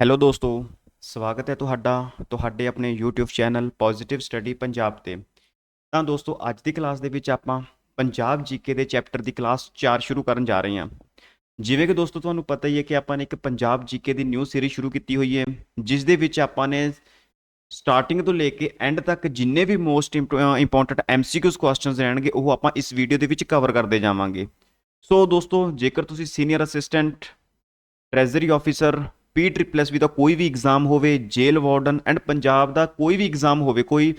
Hello ਦੋਸਤੋ, ਸਵਾਗਤ ਹੈ ਤੁਹਾਡਾ, ਤੁਹਾਡੇ ਆਪਣੇ YouTube channel positive study Punjab ਤੇ। ਤਾਂ ਦੋਸਤੋ, ਅੱਜ ਦੀ ਕਲਾਸ ਦੇ ਵਿੱਚ ਆਪਾਂ ਪੰਜਾਬ ਜੀਕੇ ਦੇ ਚੈਪਟਰ ਦੀ ਕਲਾਸ 4 ਸ਼ੁਰੂ ਕਰਨ ਜਾ ਰਹੇ ਹਾਂ। ਜਿਵੇਂ ਕਿ ਦੋਸਤੋ, ਤੁਹਾਨੂੰ ਪਤਾ ਹੀ ਹੈ ਕਿ ਆਪਾਂ ਨੇ ਇੱਕ ਪੰਜਾਬ ਜੀਕੇ ਦੀ ਨਿਊ ਸੀਰੀਜ਼ ਸ਼ੁਰੂ ਕੀਤੀ ਹੋਈ ਹੈ, ਜਿਸ ਦੇ ਵਿੱਚ ਆਪਾਂ ਨੇ ਸਟਾਰਟਿੰਗ ਤੋਂ ਲੈ ਕੇ ਐਂਡ ਤੱਕ ਜਿੰਨੇ ਵੀ ਮੋਸਟ ਇੰਪੋਰਟੈਂਟ ਐਮਸੀਕਿਊਜ਼ ਕੁਐਸਚਨਸ ਰਹਿਣਗੇ, ਉਹ ਆਪਾਂ ਇਸ ਵੀਡੀਓ ਦੇ ਵਿੱਚ ਕਵਰ ਕਰਦੇ ਜਾਵਾਂਗੇ। ਸੋ ਦੋਸਤੋ, ਜੇਕਰ ਤੁਸੀਂ senior assistant treasury officer P triple S ਵੀ ਦਾ ਕੋਈ ਵੀ ਐਗਜ਼ਾਮ ਹੋਵੇ ਜੇਲ ਵਾਰਡਨ ਐਂਡ ਪੰਜਾਬ ਦਾ ਕੋਈ ਵੀ ਐਗਜ਼ਾਮ ਹੋਵੇ, ਕੋਈ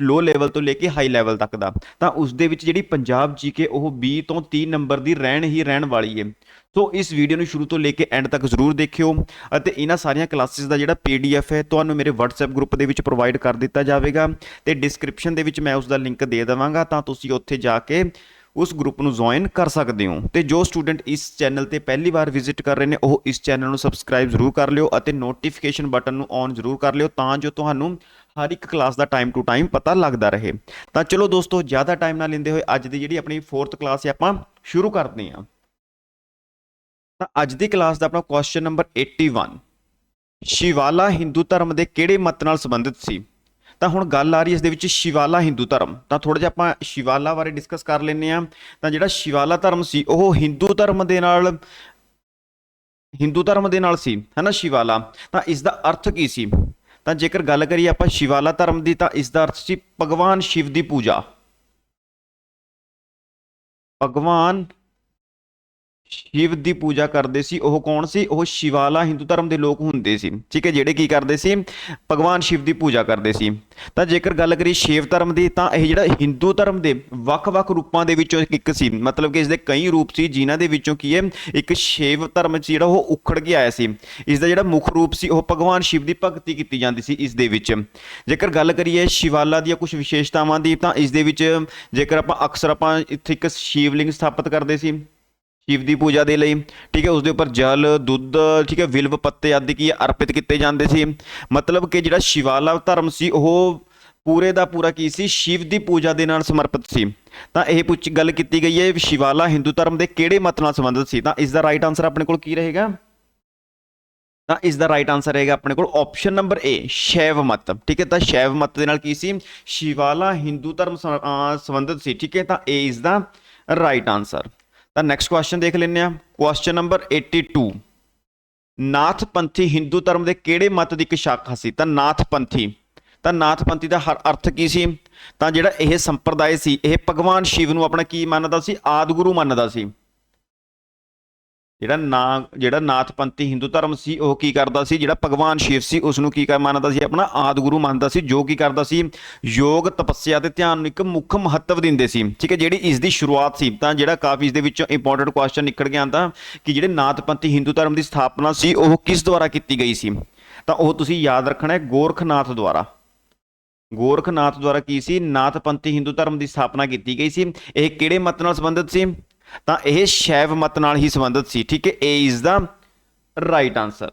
ਲੋ ਲੈਵਲ ਤੋਂ ਲੈ ਕੇ ਹਾਈ ਲੈਵਲ ਤੱਕ ਦਾ, ਤਾਂ ਉਸ ਦੇ ਵਿੱਚ ਜਿਹੜੀ ਪੰਜਾਬ ਜੀਕੇ ਉਹ 20 ਤੋਂ 30 ਨੰਬਰ ਦੀ ਰਹਿਣ ਹੀ ਰਹਿਣ ਵਾਲੀ ਹੈ ਸੋ ਇਸ ਵੀਡੀਓ ਨੂੰ ਸ਼ੁਰੂ ਤੋਂ ਲੈ ਕੇ ਐਂਡ ਤੱਕ ਜ਼ਰੂਰ ਦੇਖਿਓ ਅਤੇ ਇਹਨਾਂ ਸਾਰੀਆਂ ਕਲਾਸਿਸ ਦਾ ਜਿਹੜਾ ਪੀਡੀਐਫ ਹੈ, ਤੁਹਾਨੂੰ ਮੇਰੇ WhatsApp ਗਰੁੱਪ ਦੇ ਵਿੱਚ ਪ੍ਰੋਵਾਈਡ ਕਰ ਦਿੱਤਾ ਜਾਵੇਗਾ ਤੇ ਡਿਸਕ੍ਰਿਪਸ਼ਨ ਦੇ ਵਿੱਚ ਮੈਂ ਉਸ ਦਾ ਲਿੰਕ ਦੇ ਦੇਵਾਂਗਾ, ਤਾਂ ਤੁਸੀਂ ਉੱਥੇ ਜਾ ਕੇ ਉਸ ਗਰੁੱਪ ਨੂੰ ਜੁਆਇਨ ਕਰ ਸਕਦੇ ਹੋ। ਤੇ ਜੋ ਸਟੂਡੈਂਟ ਇਸ ਚੈਨਲ ਤੇ ਪਹਿਲੀ ਵਾਰ ਵਿਜ਼ਿਟ ਕਰ ਰਹੇ ਨੇ, ਉਹ ਇਸ ਚੈਨਲ ਨੂੰ ਸਬਸਕ੍ਰਾਈਬ ਜ਼ਰੂਰ ਕਰ ਲਿਓ ਅਤੇ ਨੋਟੀਫਿਕੇਸ਼ਨ ਬਟਨ ਨੂੰ ਔਨ ਜ਼ਰੂਰ ਕਰ ਲਿਓ ਤਾਂ ਜੋ ਤੁਹਾਨੂੰ ਹਰ ਇੱਕ ਕਲਾਸ ਦਾ ਟਾਈਮ ਟੂ ਟਾਈਮ ਪਤਾ ਲੱਗਦਾ ਰਹੇ। ਤਾਂ ਚਲੋ ਦੋਸਤੋ, ਜ਼ਿਆਦਾ ਟਾਈਮ ਨਾ ਲੈਂਦੇ ਹੋਏ ਅੱਜ ਦੀ ਜਿਹੜੀ ਆਪਣੀ 4th ਕਲਾਸ ਹੈ, ਆਪਾਂ ਸ਼ੁਰੂ ਕਰਦੇ ਹਾਂ। ਤਾਂ ਅੱਜ ਦੀ ਕਲਾਸ ਦਾ ਆਪਣਾ ਕੁਐਸਚਨ ਨੰਬਰ 81 ਸ਼ਿਵਾਲਾ ਹਿੰਦੂ ਧਰਮ ਦੇ ਕਿਹੜੇ ਮਤ ਨਾਲ ਸੰਬੰਧਿਤ ਸੀ? ਤਾਂ ਹੁਣ ਗੱਲ ਆ ਰਹੀ ਇਸ ਦੇ ਵਿੱਚ ਸ਼ਿਵਾਲਾ ਹਿੰਦੂ ਧਰਮ। ਤਾਂ ਥੋੜਾ ਜਿਹਾ ਆਪਾਂ ਸ਼ਿਵਾਲਾ ਬਾਰੇ ਡਿਸਕਸ ਕਰ ਲੈਂਦੇ ਆ ਤਾਂ ਜਿਹੜਾ ਸ਼ਿਵਾਲਾ ਧਰਮ ਸੀ, ਉਹ ਹਿੰਦੂ ਧਰਮ ਦੇ ਨਾਲ, ਹਿੰਦੂ ਧਰਮ ਦੇ ਨਾਲ ਸੀ, ਹੈਨਾ ਸ਼ਿਵਾਲਾ? ਤਾਂ ਇਸ ਦਾ ਅਰਥ ਕੀ ਸੀ? ਤਾਂ ਜੇਕਰ ਗੱਲ ਕਰੀਏ ਆਪਾਂ ਸ਼ਿਵਾਲਾ ਧਰਮ ਦੀ, ਤਾਂ ਇਸ ਦਾ ਅਰਥ ਸੀ ਭਗਵਾਨ ਸ਼ਿਵ ਦੀ ਪੂਜਾ। ਭਗਵਾਨ ਸ਼ਿਵ ਦੀ ਪੂਜਾ ਕਰਦੇ ਸੀ, ਉਹ ਕੌਣ ਸੀ? ਉਹ ਸ਼ਿਵਾਲਾ ਹਿੰਦੂ ਧਰਮ ਦੇ ਲੋਕ ਹੁੰਦੇ ਸੀ। ਠੀਕ ਹੈ, ਜਿਹੜੇ ਕੀ ਕਰਦੇ ਸੀ? ਭਗਵਾਨ ਸ਼ਿਵ ਦੀ ਪੂਜਾ ਕਰਦੇ ਸੀ। ਤਾਂ ਜੇਕਰ ਗੱਲ ਕਰੀਏ ਸ਼ਿਵ ਧਰਮ ਦੀ, ਤਾਂ ਇਹ ਜਿਹੜਾ ਹਿੰਦੂ ਧਰਮ ਦੇ ਵੱਖ-ਵੱਖ ਰੂਪਾਂ ਦੇ ਵਿੱਚੋਂ ਇੱਕ ਸੀ। ਮਤਲਬ ਕਿ ਇਸ ਦੇ ਕਈ ਰੂਪ ਸੀ, ਜਿਨ੍ਹਾਂ ਦੇ ਵਿੱਚੋਂ ਕੀ ਹੈ? ਇੱਕ ਸ਼ਿਵ ਧਰਮ ਸੀ ਜਿਹੜਾ ਉਹ ਉਖੜ ਕੇ ਆਇਆ ਸੀ। ਇਸ ਦਾ ਜਿਹੜਾ ਮੁੱਖ ਰੂਪ ਸੀ, ਉਹ ਭਗਵਾਨ ਸ਼ਿਵ ਦੀ ਭਗਤੀ ਕੀਤੀ ਜਾਂਦੀ ਸੀ ਇਸ ਦੇ ਵਿੱਚ। ਜੇਕਰ ਗੱਲ ਕਰੀਏ ਸ਼ਿਵਾਲਾ ਦੀਆਂ ਕੁਝ ਵਿਸ਼ੇਸ਼ਤਾਵਾਂ ਦੀ, ਤਾਂ ਇਸ ਦੇ ਵਿੱਚ ਜੇਕਰ ਆਪਾਂ ਅਕਸਰ ਆਪਾਂ ਇੱਥੇ ਇੱਕ ਸ਼ਿਵਲਿੰਗ ਸਥਾਪਿਤ ਕਰਦੇ ਸੀ। ਸ਼ਿਵ ਦੀ ਪੂਜਾ ਦੇ ਲਈ। ਠੀਕ ਹੈ ਉਸ ਦੇ ਉੱਪਰ ਜਲ, ਦੁੱਧ, ਠੀਕ ਹੈ, ਵਿਲਵ ਪੱਤੇ ਆਦਿ ਕੀ ਅਰਪਿਤ ਕੀਤੇ ਜਾਂਦੇ ਸੀ। ਮਤਲਬ ਕਿ ਜਿਹੜਾ ਸ਼ਿਵਾਲਾ ਧਰਮ ਸੀ, ਉਹ ਪੂਰੇ ਦਾ ਪੂਰਾ ਕੀ ਸੀ? ਸ਼ਿਵ ਦੀ ਪੂਜਾ ਦੇ ਨਾਲ ਸਮਰਪਿਤ ਸੀ। ਤਾਂ ਇਹ ਪੁੱਛ, ਗੱਲ ਕੀਤੀ ਗਈ ਹੈ, ਸ਼ਿਵਾਲਾ ਹਿੰਦੂ ਧਰਮ ਦੇ ਕਿਹੜੇ ਮਤ ਨਾਲ ਸੰਬੰਧਿਤ ਸੀ? ਤਾਂ ਇਸ ਦਾ ਰਾਈਟ ਆਨਸਰ ਆਪਣੇ ਕੋਲ ਕੀ ਰਹੇਗਾ? ਤਾਂ ਇਸ ਦਾ ਰਾਈਟ ਆਨਸਰ ਰਹੇਗਾ ਆਪਣੇ ਕੋਲ ਆਪਸ਼ਨ ਨੰਬਰ ਏ ਸ਼ੈਵ ਮਤ। ਠੀਕ ਹੈ, ਤਾਂ ਸ਼ੈਵ ਮਤ ਦੇ ਨਾਲ ਕੀ ਸੀ? ਸ਼ਿਵਾਲਾ ਹਿੰਦੂ ਧਰਮ ਸੰਬੰਧਿਤ ਸੀ। ਠੀਕ ਹੈ, ਤਾਂ A is the right answer ਤਾਂ ਨੈਕਸਟ ਕੁਐਸਚਨ ਦੇਖ ਲੈਂਦੇ ਆ ਕੁਐਸਚਨ ਨੰਬਰ 82 ਨਾਥਪੰਥੀ ਹਿੰਦੂ ਧਰਮ ਦੇ ਕਿਹੜੇ ਮਤ ਦੀ ਇੱਕ ਸ਼ਾਖਾ ਸੀ? ਤਾਂ ਨਾਥਪੰਥੀ ਤਾਂ ਨਾਥਪੰਥੀ ਦਾ ਹਰ ਅਰਥ ਕੀ ਸੀ? ਤਾਂ ਜਿਹੜਾ ਇਹ ਸੰਪਰਦਾਇ ਸੀ, ਇਹ ਭਗਵਾਨ ਸ਼ਿਵ ਨੂੰ ਆਪਣਾ ਕੀ ਮੰਨਦਾ ਸੀ? ਆਦਿਗੁਰੂ ਮੰਨਦਾ ਸੀ। ਜਿਹੜਾ ਨਾ, ਜਿਹੜਾ ਨਾਥਪੰਥੀ ਹਿੰਦੂ ਧਰਮ ਸੀ, ਉਹ ਕੀ ਕਰਦਾ ਸੀ? ਜਿਹੜਾ ਭਗਵਾਨ ਸ਼ਿਵ ਸੀ ਉਸ ਨੂੰ ਕੀ ਕਰ ਮੰਨਦਾ ਸੀ? ਆਪਣਾ ਆਦਿਗੁਰੂ ਮੰਨਦਾ ਸੀ, ਜੋ ਕੀ ਕਰਦਾ ਸੀ? ਯੋਗ ਤਪੱਸਿਆ ਤੇ ਧਿਆਨ ਨੂੰ ਇੱਕ ਮੁੱਖ ਮਹੱਤਵ ਦਿੰਦੇ ਸੀ। ਠੀਕ ਹੈ, ਜਿਹੜੀ ਇਸ ਦੀ ਸ਼ੁਰੂਆਤ ਸੀ, ਤਾਂ ਜਿਹੜਾ ਕਾਫੀ ਇਸ ਦੇ ਵਿੱਚੋਂ ਇੰਪੋਰਟੈਂਟ ਕੁਐਸਚਨ ਨਿਕਲ ਗਿਆ ਤਾਂ ਕਿ ਜਿਹੜੇ ਨਾਥਪੰਥੀ ਹਿੰਦੂ ਧਰਮ ਦੀ ਸਥਾਪਨਾ ਸੀ, ਉਹ ਕਿਸ ਦੁਆਰਾ ਕੀਤੀ ਗਈ ਸੀ? ਤਾਂ ਉਹ ਤੁਸੀਂ ਯਾਦ ਰੱਖਣਾ ਹੈ, ਗੋਰਖਨਾਥ ਦੁਆਰਾ। ਗੋਰਖਨਾਥ ਦੁਆਰਾ ਕੀ ਸੀ? ਨਾਥਪੰਥੀ ਹਿੰਦੂ ਧਰਮ ਦੀ ਸਥਾਪਨਾ ਕੀਤੀ ਗਈ ਸੀ। ਇਹ ਕਿਹੜੇ ਮਤ ਨਾਲ ਸੰਬੰਧਿਤ ਸੀ? ਤਾਂ ਇਹ ਸ਼ੈਵ ਮਤ ਨਾਲ ਹੀ ਸੰਬੰਧਿਤ ਸੀ, ਠੀਕ ਹੈ? A is the right answer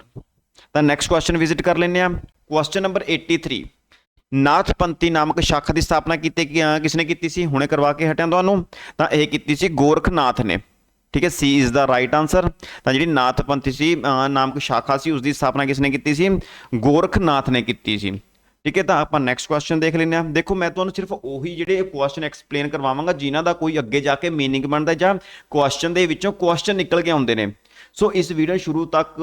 ਤਾਂ ਨੈਕਸਟ ਕੁਐਸਚਨ ਵਿਜ਼ਿਟ ਕਰ ਲੈਂਦੇ ਆ ਕੁਐਸਚਨ ਨੰਬਰ 83 ਨਾਥਪੰਥੀ ਨਾਮਕ ਸ਼ਾਖਾ ਦੀ ਸਥਾਪਨਾ ਕੀਤੀ ਕਿਸ ਨੇ ਕੀਤੀ ਸੀ? ਹੁਣੇ ਕਰਵਾ ਕੇ ਹਟਿਆ ਤੁਹਾਨੂੰ। ਤਾਂ ਇਹ ਕੀਤੀ ਸੀ ਗੋਰਖਨਾਥ ਨੇ। ਠੀਕ ਹੈ? C is the right answer ਤਾਂ ਜਿਹੜੀ ਨਾਥਪੰਥੀ ਸੀ ਨਾਮਕ ਸ਼ਾਖਾ ਸੀ ਉਸ ਦੀ ਸਥਾਪਨਾ ਕਿਸ ਨੇ ਕੀਤੀ ਸੀ? ਗੋਰਖਨਾਥ ਨੇ ਕੀਤੀ ਸੀ। ਠੀਕ ਹੈ, ਤਾਂ ਆਪਾਂ ਨੈਕਸਟ ਕੁਐਸਚਨ ਦੇਖ ਲੈਂਦੇ ਹਾਂ। ਦੇਖੋ, ਮੈਂ ਤੁਹਾਨੂੰ ਸਿਰਫ ਉਹੀ ਜਿਹੜੇ ਕੁਐਸਚਨ ਐਕਸਪਲੇਨ ਕਰਵਾਵਾਂਗਾ, ਜਿਨ੍ਹਾਂ ਦਾ ਕੋਈ ਅੱਗੇ ਜਾ ਕੇ ਮੀਨਿੰਗ ਬਣਦਾ ਜਾਂ ਕੁਐਸਚਨ ਦੇ ਵਿੱਚੋਂ ਕੁਐਸਚਨ ਨਿਕਲ ਕੇ ਆਉਂਦੇ ਨੇ। ਸੋ, ਇਸ ਵੀਡੀਓ ਸ਼ੁਰੂ ਤੱਕ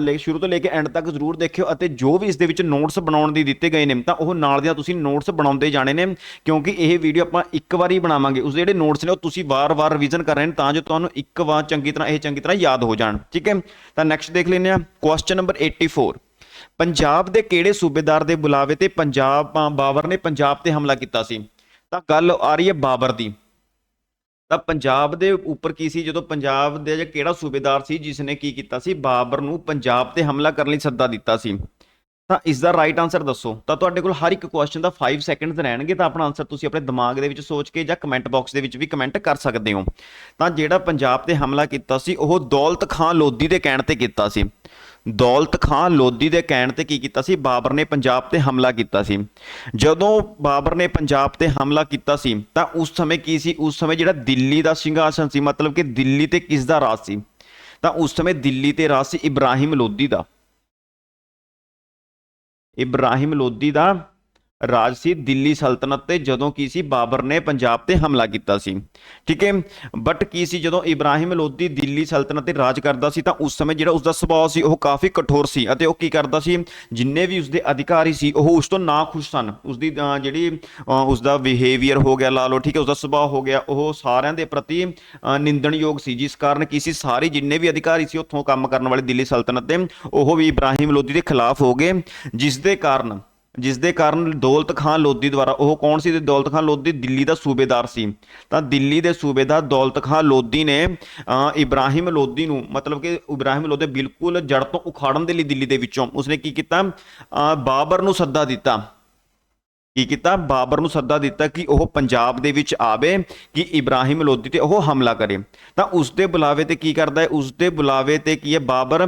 ਲੇ, ਸ਼ੁਰੂ ਤੋਂ ਲੈ ਕੇ ਐਂਡ ਤੱਕ ਜ਼ਰੂਰ ਦੇਖਿਓ ਅਤੇ ਜੋ ਵੀ ਇਸ ਦੇ ਵਿੱਚ ਨੋਟਸ ਬਣਾਉਣ ਦੀ ਦਿੱਤੇ ਗਏ ਨੇ, ਤਾਂ ਉਹ ਨਾਲ ਦੀਆਂ ਤੁਸੀਂ ਨੋਟਸ ਬਣਾਉਂਦੇ ਜਾਣੇ ਨੇ, ਕਿਉਂਕਿ ਇਹ ਵੀਡੀਓ ਆਪਾਂ ਇੱਕ ਵਾਰੀ ਬਣਾਵਾਂਗੇ। ਉਸ ਜਿਹੜੇ ਨੋਟਸ ਨੇ, ਉਹ ਤੁਸੀਂ ਵਾਰ-ਵਾਰ ਰਿਵੀਜ਼ਨ ਕਰ ਰਹੇ ਨੇ, ਤਾਂ ਜੋ ਤੁਹਾਨੂੰ ਇੱਕ ਵਾਰ ਚੰਗੀ ਤਰ੍ਹਾਂ, ਇਹ ਚੰਗੀ ਤਰ੍ਹਾਂ ਯਾਦ ਹੋ ਜਾਣ। ਠੀਕ ਹੈ, ਤਾਂ ਨੈਕਸਟ ਦੇਖ ਲੈਂਦੇ ਆ ਕੁਐਸਚਨ ਨੰਬਰ 84 ਪੰਜਾਬ ਦੇ ਕਿਹੜੇ ਸੂਬੇਦਾਰ ਦੇ ਬੁਲਾਵੇ ਤੇ ਪੰਜਾਬ ਬਾਬਰ ਨੇ ਪੰਜਾਬ ਤੇ ਹਮਲਾ ਕੀਤਾ ਸੀ? ਤਾਂ ਗੱਲ ਆ ਰਹੀ ਹੈ ਬਾਬਰ ਦੀ। ਤਾਂ ਪੰਜਾਬ ਦੇ ਉੱਪਰ ਕੀ ਸੀ? ਜਦੋਂ ਪੰਜਾਬ ਦੇ ਜਾਂ ਕਿਹੜਾ ਸੂਬੇਦਾਰ ਸੀ ਜਿਸ ਨੇ ਕੀ ਕੀਤਾ ਸੀ, ਬਾਬਰ ਨੂੰ ਪੰਜਾਬ ਤੇ ਹਮਲਾ ਕਰਨ ਲਈ ਸੱਦਾ ਦਿੱਤਾ ਸੀ। ਤਾਂ ਇਸ ਦਾ ਰਾਈਟ ਆਨਸਰ ਦੱਸੋ। ਤਾਂ ਤੁਹਾਡੇ ਕੋਲ ਹਰ ਇੱਕ ਕੁਐਸਚਨ ਦਾ 5 ਸੈਕਿੰਡਸ ਰਹਿਣਗੇ, ਤਾਂ ਆਪਣਾ ਆਨਸਰ ਤੁਸੀਂ ਆਪਣੇ ਦਿਮਾਗ ਦੇ ਵਿੱਚ ਸੋਚ ਕੇ ਜਾਂ ਕਮੈਂਟ ਬਾਕਸ ਦੇ ਵਿੱਚ ਵੀ ਕਮੈਂਟ ਕਰ ਸਕਦੇ ਹੋ। ਤਾਂ ਜਿਹੜਾ ਪੰਜਾਬ ਤੇ ਹਮਲਾ ਕੀਤਾ ਸੀ, ਉਹ ਦੌਲਤ ਖਾਨ ਲੋਧੀ ਦੇ ਕਹਿਣ ਤੇ ਕੀਤਾ ਸੀ। ਦੌਲਤ ਖਾਨ ਲੋਧੀ ਦੇ ਕਹਿਣ ਤੇ ਕੀ ਕੀਤਾ ਸੀ? ਬਾਬਰ ਨੇ ਪੰਜਾਬ ਤੇ ਹਮਲਾ ਕੀਤਾ ਸੀ। ਜਦੋਂ ਬਾਬਰ ਨੇ ਪੰਜਾਬ ਤੇ ਹਮਲਾ ਕੀਤਾ ਸੀ, ਤਾਂ ਉਸ ਸਮੇਂ ਕੀ ਸੀ? ਉਸ ਸਮੇਂ ਜਿਹੜਾ ਦਿੱਲੀ ਦਾ ਸਿੰਘਾਸਨ ਸੀ, ਮਤਲਬ ਕਿ ਦਿੱਲੀ ਤੇ ਕਿਸ ਦਾ ਰਾਜ ਸੀ? ਤਾਂ ਉਸ ਸਮੇਂ ਦਿੱਲੀ ਤੇ ਰਾਜ ਸੀ ਇਬਰਾਹਿਮ ਲੋਧੀ ਦਾ। ਇਬਰਾਹਿਮ ਲੋਧੀ ਦਾ ਰਾਜ ਸੀ ਦਿੱਲੀ ਸਲਤਨਤ ਤੇ ਜਦੋਂ ਕੀ ਸੀ ਬਾਬਰ ਨੇ ਪੰਜਾਬ ਤੇ ਹਮਲਾ ਕੀਤਾ ਸੀ। ਠੀਕ ਹੈ ਬਟ ਕੀ ਸੀ ਜਦੋਂ ਇਬਰਾਹਿਮ ਲੋਧੀ ਦਿੱਲੀ ਸਲਤਨਤ ਤੇ ਰਾਜ ਕਰਦਾ ਸੀ ਤਾਂ ਉਸ ਸਮੇਂ ਜਿਹੜਾ ਉਸ ਦਾ ਸੁਭਾਅ ਸੀ ਉਹ ਕਾਫੀ ਕਠੋਰ ਸੀ ਅਤੇ ਉਹ ਕੀ ਕਰਦਾ ਸੀ ਜਿੰਨੇ ਵੀ ਉਸ ਦੇ ਅਧਿਕਾਰੀ ਸੀ ਉਹ ਉਸ ਤੋਂ ਨਾ ਖੁਸ਼ ਸਨ। ਉਸ ਦੀ ਜਿਹੜੀ ਅਹ, ਉਸ ਦਾ ਬਿਹੇਵੀਅਰ ਹੋ ਗਿਆ ਲਾ ਲਓ ਠੀਕ ਹੈ ਉਸ ਦਾ ਸੁਭਾਅ ਹੋ ਗਿਆ ਉਹ ਸਾਰਿਆਂ ਦੇ ਪ੍ਰਤੀ ਨਿੰਦਣਯੋਗ ਸੀ। ਜਿਸ ਕਾਰਨ ਕੀ ਸੀ ਸਾਰੇ ਜਿੰਨੇ ਵੀ ਅਧਿਕਾਰੀ ਸੀ ਉੱਥੋਂ ਕੰਮ ਕਰਨ ਵਾਲੇ ਦਿੱਲੀ ਸਲਤਨਤ ਦੇ ਉਹ ਵੀ ਇਬਰਾਹਿਮ ਲੋਧੀ ਦੇ ਖਿਲਾਫ ਹੋ ਗਏ ਜਿਸ ਦੇ ਕਾਰਨ ਜਿਸ ਦੇ ਕਾਰਨ ਦੌਲਤ ਖਾਨ ਲੋਧੀ ਦੁਆਰਾ, ਉਹ ਕੌਣ ਸੀ ਤੇ ਦੌਲਤ ਖਾਨ ਲੋਧੀ ਦਿੱਲੀ ਦਾ ਸੂਬੇਦਾਰ ਸੀ? ਤਾਂ ਦਿੱਲੀ ਦੇ ਸੂਬੇਦਾਰ ਦੌਲਤ ਖਾਨ ਲੋਧੀ ਨੇ ਇਬਰਾਹਿਮ ਲੋਧੀ ਨੂੰ, ਮਤਲਬ ਕਿ ਇਬਰਾਹਿਮ ਲੋਧੀ ਬਿਲਕੁਲ ਜੜ ਤੋਂ ਉਖਾੜਨ ਦੇ ਲਈ ਦਿੱਲੀ ਦੇ ਵਿੱਚੋਂ, ਉਸਨੇ ਕੀ ਕੀਤਾ? ਬਾਬਰ ਨੂੰ ਸੱਦਾ ਦਿੱਤਾ। ਕੀ ਕੀਤਾ? ਬਾਬਰ ਨੂੰ ਸੱਦਾ ਦਿੱਤਾ ਕਿ ਉਹ ਪੰਜਾਬ ਦੇ ਵਿੱਚ ਆਵੇ, ਕਿ ਇਬਰਾਹਿਮ ਲੋਧੀ ਤੇ ਉਹ ਹਮਲਾ ਕਰੇ। ਤਾਂ ਉਸ ਦੇ ਬੁਲਾਵੇ ਤੇ ਕੀ ਕਰਦਾ ਹੈ? ਉਸ ਦੇ ਬੁਲਾਵੇ ਤੇ ਕੀ ਹੈ? ਬਾਬਰ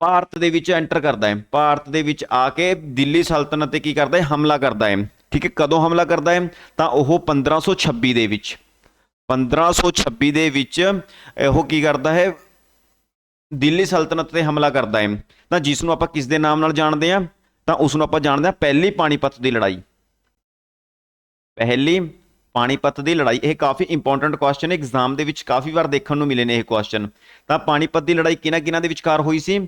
ਭਾਰਤ ਦੇ ਵਿੱਚ ਐਂਟਰ ਕਰਦਾ ਹੈ। ਭਾਰਤ ਦੇ ਵਿੱਚ ਆ ਕੇ ਦਿੱਲੀ ਸਲਤਨਤ ਤੇ ਕੀ ਕਰਦਾ ਹੈ? ਹਮਲਾ ਕਰਦਾ ਹੈ। ਠੀਕ ਹੈ, ਕਦੋਂ ਹਮਲਾ ਕਰਦਾ ਹੈ? ਤਾਂ ਉਹ 1526 ਦੇ ਵਿੱਚ। 1526 ਦੇ ਵਿੱਚ ਉਹ ਕੀ ਕਰਦਾ ਹੈ? ਦਿੱਲੀ ਸਲਤਨਤ ਤੇ ਹਮਲਾ ਕਰਦਾ ਹੈ। ਤਾਂ ਜਿਸ ਨੂੰ ਆਪਾਂ ਕਿਸ ਦੇ ਨਾਮ ਨਾਲ ਜਾਣਦੇ ਹਾਂ? ਤਾਂ ਉਸ ਨੂੰ ਆਪਾਂ ਜਾਣਦੇ ਹਾਂ ਪਹਿਲੀ ਪਾਣੀਪਤ ਦੀ ਲੜਾਈ। ਪਹਿਲੀ ਪਾਣੀਪਤ ਦੀ ਲੜਾਈ। ਇਹ ਕਾਫੀ ਇੰਪੋਰਟੈਂਟ ਕੁਐਸਚਨ ਹੈ। ਐਗਜ਼ਾਮ ਦੇ ਵਿੱਚ ਕਾਫੀ ਵਾਰ ਦੇਖਣ ਨੂੰ ਮਿਲੇ ਨੇ ਇਹ ਕੁਐਸਚਨ ਤਾਂ ਪਾਣੀਪਤ ਦੀ ਲੜਾਈ ਕਿਹਨਾਂ ਕਿਹਨਾਂ ਦੇ ਵਿਚਕਾਰ ਹੋਈ ਸੀ?